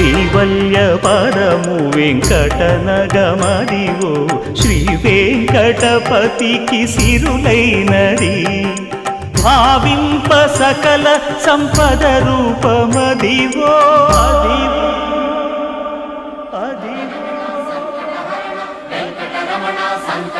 కైవల్య పదము వెంకటనగమదివో శ్రీ వెంకటపతికి సిరులైనది. భావింప సకల సంపద రూపమదివో. అదివో అదివో. సంత